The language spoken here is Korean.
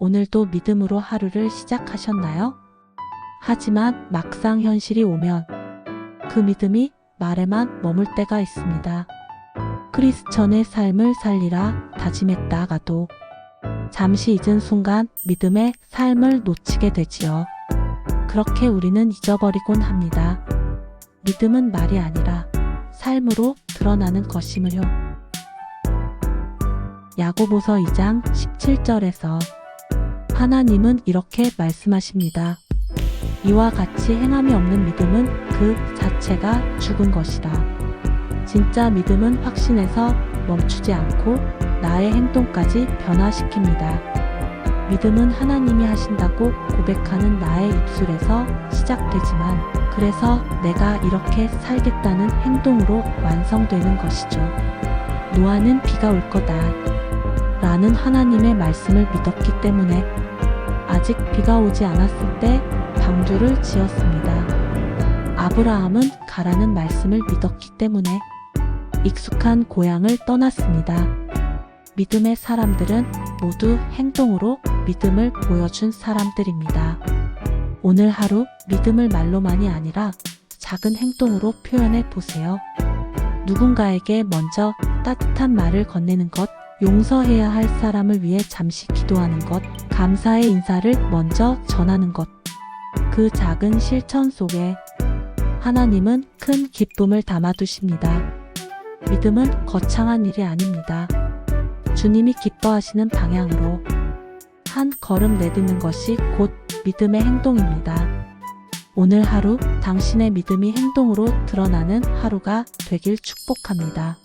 오늘도 믿음으로 하루를 시작하셨나요? 하지만 막상 현실이 오면 그 믿음이 말에만 머물 때가 있습니다. 크리스천의 삶을 살리라 다짐했다가도 잠시 잊은 순간 믿음의 삶을 놓치게 되지요. 그렇게 우리는 잊어버리곤 합니다. 믿음은 말이 아니라 삶으로 드러나는 것임을요. 야고보서 2장 17절에서 하나님은 이렇게 말씀하십니다. 이와 같이 행함이 없는 믿음은 그 자체가 죽은 것이라. 진짜 믿음은 확신에서 멈추지 않고 나의 행동까지 변화시킵니다. 믿음은 하나님이 하신다고 고백하는 나의 입술에서 시작되지만 그래서 내가 이렇게 살겠다는 행동으로 완성되는 것이죠. 노아는 비가 올 거다. 라는 하나님의 말씀을 믿었기 때문에 아직 비가 오지 않았을 때 방주를 지었습니다. 아브라함은 가라는 말씀을 믿었기 때문에 익숙한 고향을 떠났습니다. 믿음의 사람들은 모두 행동으로 믿음을 보여준 사람들입니다. 오늘 하루 믿음을 말로만이 아니라 작은 행동으로 표현해 보세요. 누군가에게 먼저 따뜻한 말을 건네는 것, 용서해야 할 사람을 위해 잠시 기도하는 것, 감사의 인사를 먼저 전하는 것. 그 작은 실천 속에 하나님은 큰 기쁨을 담아두십니다. 믿음은 거창한 일이 아닙니다. 주님이 기뻐하시는 방향으로 한 걸음 내딛는 것이 곧 믿음의 행동입니다. 오늘 하루 당신의 믿음이 행동으로 드러나는 하루가 되길 축복합니다.